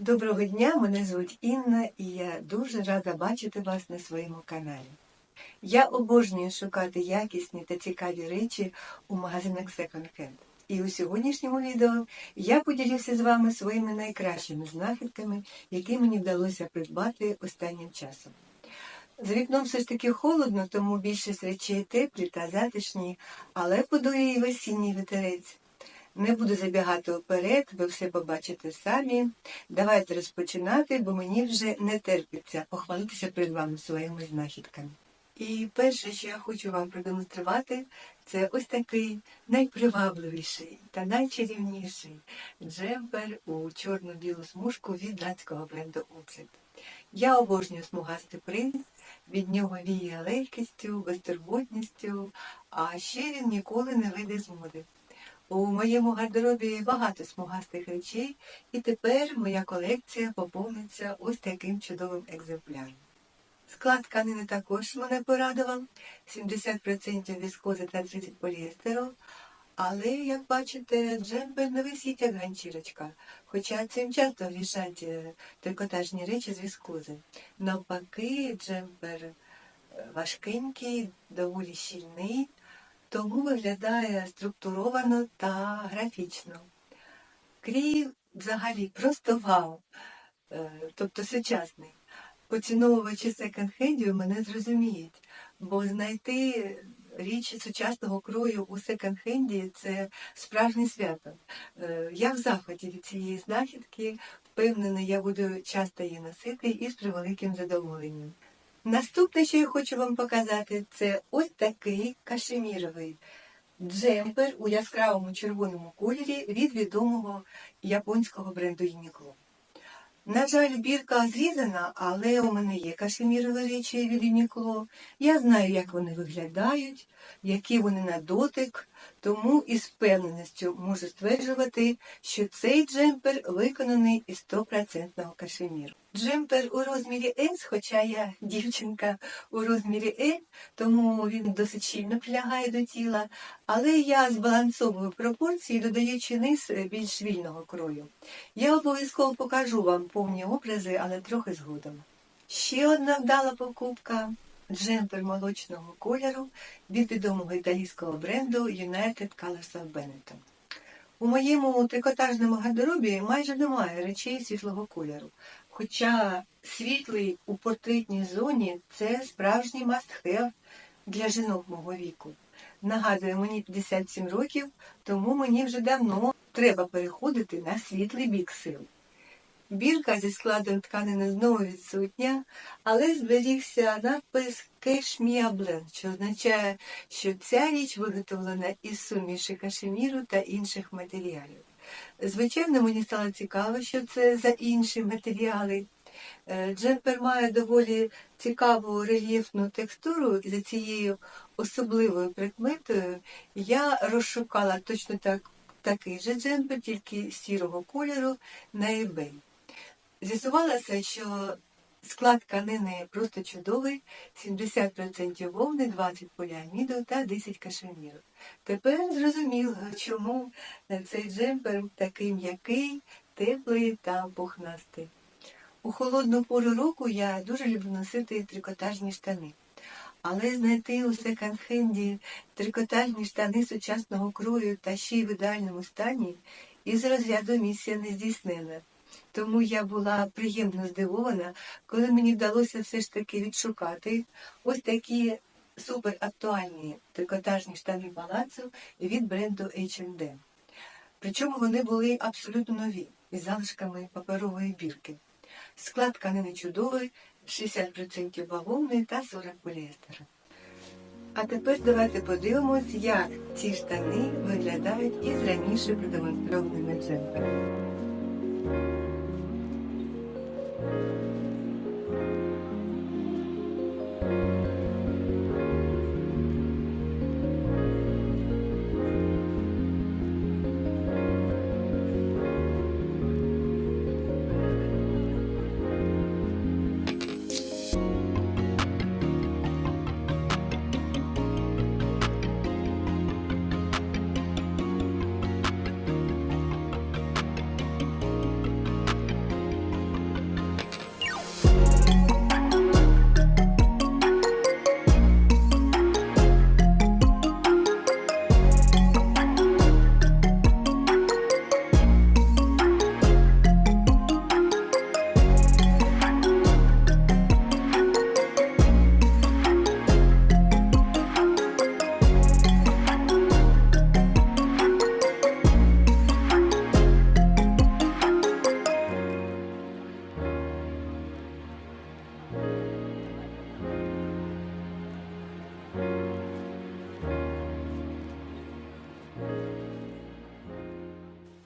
Доброго дня, мене звуть Інна, і я дуже рада бачити вас на своєму каналі. Я обожнюю шукати якісні та цікаві речі у магазинах Second Hand. І у сьогоднішньому відео я поділюся з вами своїми найкращими знахідками, які мені вдалося придбати останнім часом. За вікном все ж таки холодно, тому більшість речей теплі та затишні, але подує і осінній вітерець. Не буду забігати вперед, ви все побачите самі. Давайте розпочинати, бо мені вже не терпиться похвалитися перед вами своїми знахідками. І перше, що я хочу вам продемонструвати, це ось такий найпривабливіший та найчарівніший джемпер у чорно-білу смужку від датського бренду Oxid. Я обожнюю смугастий принт, від нього віє легкістю, безтурботністю, а ще він ніколи не вийде з моди. У моєму гардеробі багато смугастих речей, і тепер моя колекція поповниться ось таким чудовим екземпляром. Склад тканини також мене порадував, 70% віскози та 30 поліестеру, але, як бачите, джемпер не висить як ганчірочка, хоча цим часто вішать е, трикотажні речі з віскози. Навпаки, джемпер е, важкенький, доволі щільний, тому виглядає структуровано та графічно. Крій взагалі просто вау, е, тобто сучасний. Поціновувачі секонд-хендів мене зрозуміють, бо знайти річ сучасного крою у секонд-хенді – це справжнє свято. Е, Я в захваті від цієї знахідки, впевнена, я буду часто її носити і з превеликим задоволенням. Наступне, що я хочу вам показати, це ось такий кашеміровий джемпер у яскравому червоному кольорі від відомого японського бренду Uniqlo. На жаль, бірка зрізана, але у мене є кашемірові речі від Uniqlo. Я знаю, як вони виглядають, які вони на дотик, тому із впевненістю можу стверджувати, що цей джемпер виконаний із 100% кашеміру. Джемпер у розмірі S, хоча я дівчинка у розмірі L, тому він досить щільно прилягає до тіла, але я збалансовую пропорції, додаючи низ більш вільного крою. Я обов'язково покажу вам повні образи, але трохи згодом. Ще одна вдала покупка джемпер молочного кольору від відомого італійського бренду United Colors of Benetton. У моєму трикотажному гардеробі майже немає речей світлого кольору. Хоча світлий у портретній зоні це справжній must-have для жінок мого віку. Нагадую, мені 57 років, тому мені вже давно треба переходити на світлий бік сил. Бірка зі складом тканини знову відсутня, але зберігся надпис Blend, що означає, що ця річ виготовлена із суміші кашеміру та інших матеріалів. Звичайно, мені стало цікаво, що це за інші матеріали. Е, Джемпер має доволі цікаву рельєфну текстуру, за цією особливою прикметою я розшукала точно так, такий же джемпер, тільки сірого кольору на eBay. З'ясувалося, що склад тканини просто чудовий, 70% вовни, 20 поліаміду та 10 кашеміру. Тепер зрозуміло, чому цей джемпер такий м'який, теплий та пухнастий. У холодну пору року я дуже люблю носити трикотажні штани. Але знайти у секонд-хенді трикотажні штани сучасного крою та ще й в ідеальному стані із розряду місія не здійснена. Тому я була приємно здивована, коли мені вдалося все ж таки відшукати ось такі суперактуальні трикотажні штани палацу від бренду H&M. Причому вони були абсолютно нові, із залишками паперової бірки. Склад тканини чудовий, 60% бавовни та 40 поліестера. А тепер давайте подивимось, як ці штани виглядають із раніше продемонстрованими джемперами.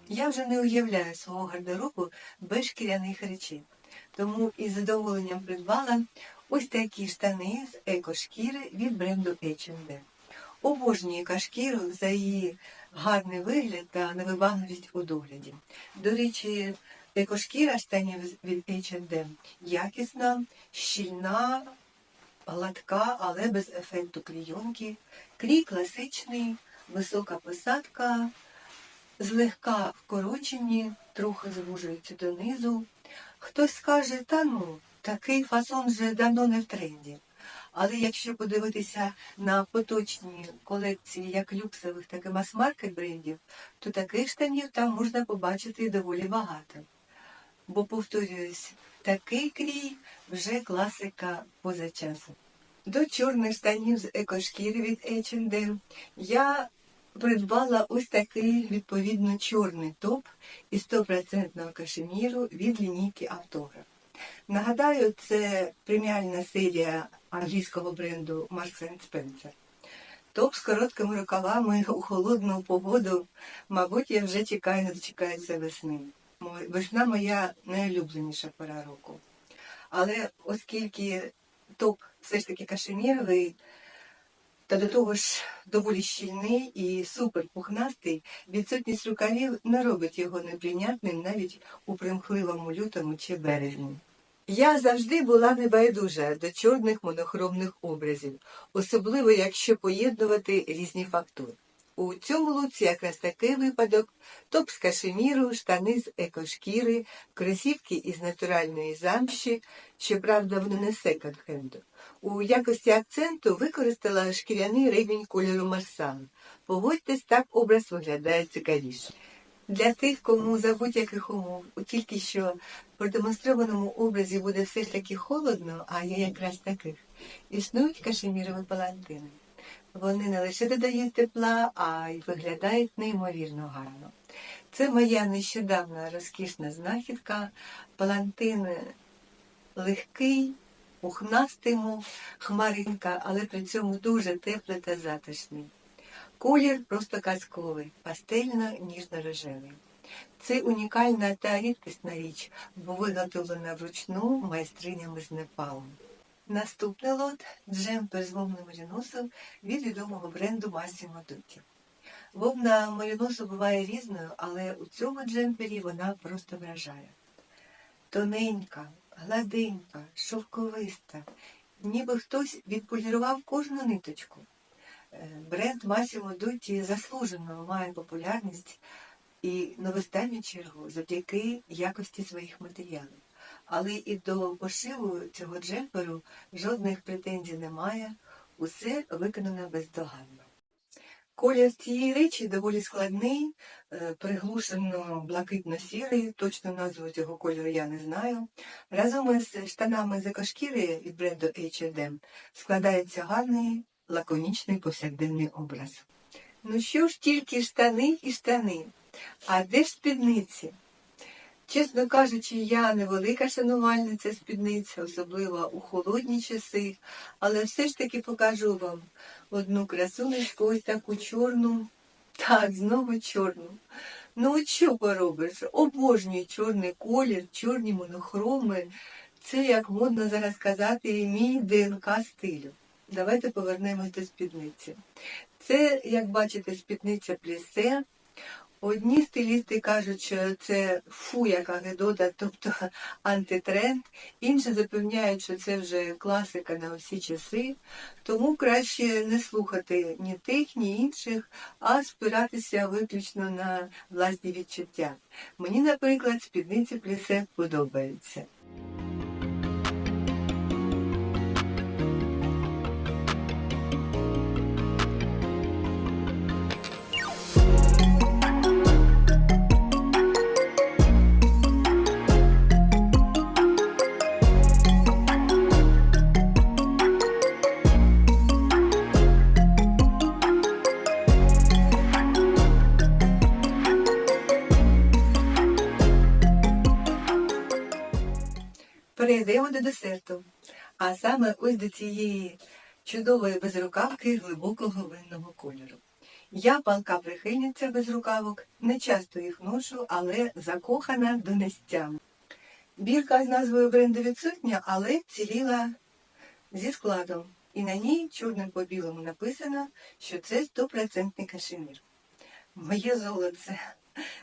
Я вже не уявляю свого гардеробу без шкіряних речей, тому із задоволенням придбала ось такі штани з екошкіри від бренду H&M. Обожнюю кашкіру за її гарний вигляд та невибагливість у догляді. До речі, екошкіра штанів від H&M якісна, щільна, гладка, але без ефекту клійонки. Крій класичний, висока посадка, злегка вкорочені, трохи звужуються донизу. Хтось скаже, та ну, такий фасон вже давно не в тренді. Але якщо подивитися на поточні колекції як люксових, так і мас-маркет брендів, то таких штанів там можна побачити доволі багато. Бо, повторююсь, такий крій вже класика поза часом. До чорних штанів з екошкіри від H&M я придбала ось такий відповідно чорний топ із 100% кашеміру від лінійки Автограф. Нагадаю, це преміальна серія англійського бренду Marks Spencer. Топ з короткими рукавами у холодну погоду, мабуть, я вже чекаю, не дочекаюся весни. Весна моя найулюбленіша пора року. Але оскільки топ все ж таки кашеміровий, та до того ж доволі щільний і супер пухнастий, відсутність рукавів не робить його неприйнятним навіть у примхливому лютому чи березні. Я завжди була небайдужа до чорних монохромних образів, особливо якщо поєднувати різні фактури. У цьому луці якраз такий випадок топ з кашеміру, штани з екошкіри, кросівки із натуральної замші, щоправда, вони не секонд-хенду. У якості акценту використала шкіряний рівень кольору марсан. Погодьтесь, так образ виглядає цікавіше. Для тих, кому за будь-яких умов тільки що продемонстрованому образі буде все ж таки холодно, а я якраз таких, існують кашемірові палантини. Вони не лише додають тепла, а й виглядають неймовірно гарно. Це моя нещодавна розкішна знахідка. Палантин легкий, пухнастий, мов хмаринка, але при цьому дуже теплий та затишний. Колір просто казковий, пастельно-ніжно-рожевий. Це унікальна та рідкісна річ, бо виготовлена вручну майстринями з Непалу. Наступний лот джемпер з вовним меріносом від відомого бренду Massimo Dutti. Вовна меріносу буває різною, але у цьому джемпері вона просто вражає. Тоненька, гладенька, шовковиста, ніби хтось відполірував кожну ниточку. Е, Бренд Massimo Dutti заслужено має популярність і на останню чергу завдяки якості своїх матеріалів. Але і до пошиву цього джемперу жодних претензій немає, усе виконано бездоганно. Колір цієї речі доволі складний, е, приглушено блакитно-сірий, точну назву цього кольору я не знаю. Разом із штанами з екошкіри від бренду H&M складається гарний лаконічний повсякденний образ. Ну що ж, тільки штани і штани. А де ж спідниці? Чесно кажучи, я не велика шанувальниця спідниці, особливо у холодні часи, але все ж таки покажу вам одну красунечку, ось таку чорну. Так, знову чорну. Ну от що поробиш? Обожнюю чорний колір, чорні монохроми. Це, як модно зараз казати, мій ДНК стилю. Давайте повернемось до спідниці. Це, як бачите, спідниця плісе. Одні стилісти кажуть, що це фу, яка гедота, тобто антитренд. Інші запевняють, що це вже класика на всі часи. Тому краще не слухати ні тих, ні інших, а спиратися виключно на власні відчуття. Мені, наприклад, спідниці плісе подобаються. Перейдемо до десерту, а саме ось до цієї чудової безрукавки глибокого винного кольору. Я палка прихильниця без рукавок, не часто їх ношу, але закохана до нестям. Бірка з назвою бренду відсутня, але ціліла зі складом. І на ній чорним по білому написано, що це стопроцентний кашемір. Моє золоце.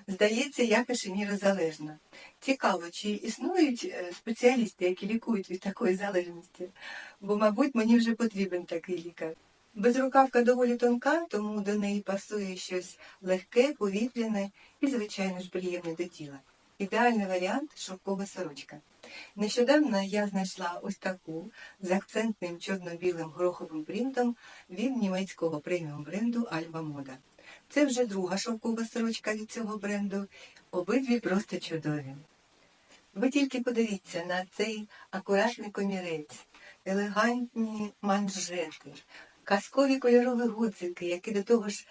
Здається, я кашемірозалежна. Цікаво, чи існують е, спеціалісти, які лікують від такої залежності, бо, мабуть, мені вже потрібен такий лікар. Безрукавка доволі тонка, тому до неї пасує щось легке, повітряне і, звичайно ж, приємне до тіла. Ідеальний варіант шовкова сорочка. Нещодавно я знайшла ось таку з акцентним чорно-білим гороховим принтом від німецького преміум бренду Альба Мода. Це вже друга шовкова сорочка від цього бренду. Обидві просто чудові. Ви тільки подивіться на цей акуратний комірець, елегантні манжети, казкові кольорові гудзики, які до того ж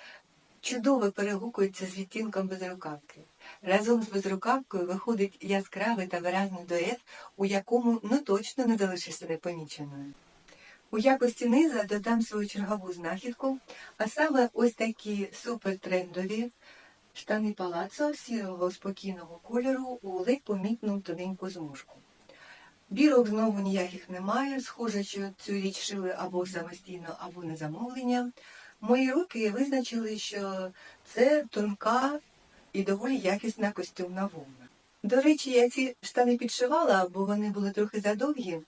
чудово перегукуються з відтінком безрукавки. Разом з безрукавкою виходить яскравий та виразний дует, у якому ну точно не залишишся непоміченою. У якості низа додам свою чергову знахідку, а саме ось такі супертрендові штани палацо сірого спокійного кольору у ледь помітну тоненьку змушку. Бірок знову ніяких немає, схоже, що цю річ шили або самостійно, або на замовлення. Мої руки визначили, що це тонка і доволі якісна костюмна вовна. До речі, я ці штани підшивала, бо вони були трохи задовгі.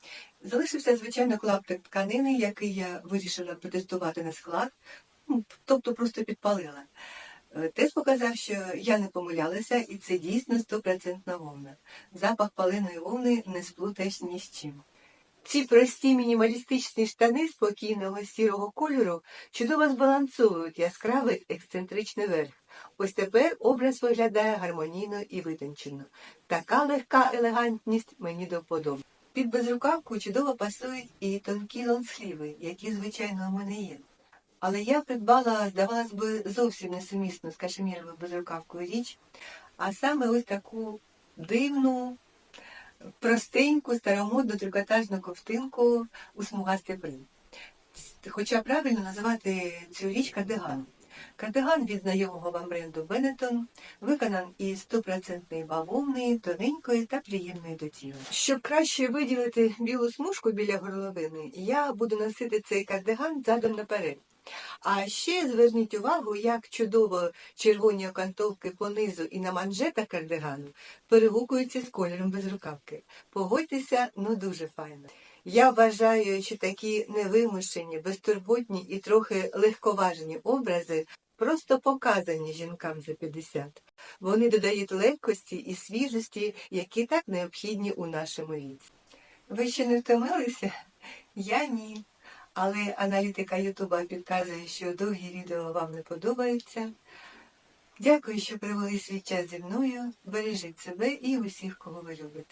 Залишився, звичайно, клаптик тканини, який я вирішила протестувати на склад, ну, тобто просто підпалила. Е, Тест показав, що я не помилялася, і це дійсно стопроцентна вовна. Запах паленої вовни не сплутаєш ні з чим. Ці прості мінімалістичні штани спокійного сірого кольору чудово збалансовують яскравий ексцентричний верх. Ось тепер образ виглядає гармонійно і витончено. Така легка елегантність мені до вподоби. Під безрукавку чудово пасують і тонкі лонсліви, які, звичайно, у мене є. Але я придбала, здавалось би, зовсім несумісну з кашеміровою безрукавкою річ, а саме ось таку дивну, простеньку, старомодну трикотажну ковтинку у смугастий принт. Хоча правильно називати цю річ кардиганом. Кардиган від знайомого вам бренду Benetton виконан із 100% бавовни, тоненької та приємної до тіла. Щоб краще виділити білу смужку біля горловини, я буду носити цей кардиган задом наперед. А ще зверніть увагу, як чудово червоні окантовки по низу і на манжетах кардигану перегукуються з кольором безрукавки. Погодьтеся, ну дуже файно. Я вважаю, що такі невимушені, безтурботні і трохи легковажні образи просто показані жінкам за 50. Вони додають легкості і свіжості, які так необхідні у нашому віці. Ви ще не втомилися? Я ні. Але аналітика Ютуба підказує, що довгі відео вам не подобаються. Дякую, що провели свій час зі мною. Бережіть себе і усіх, кого ви любите.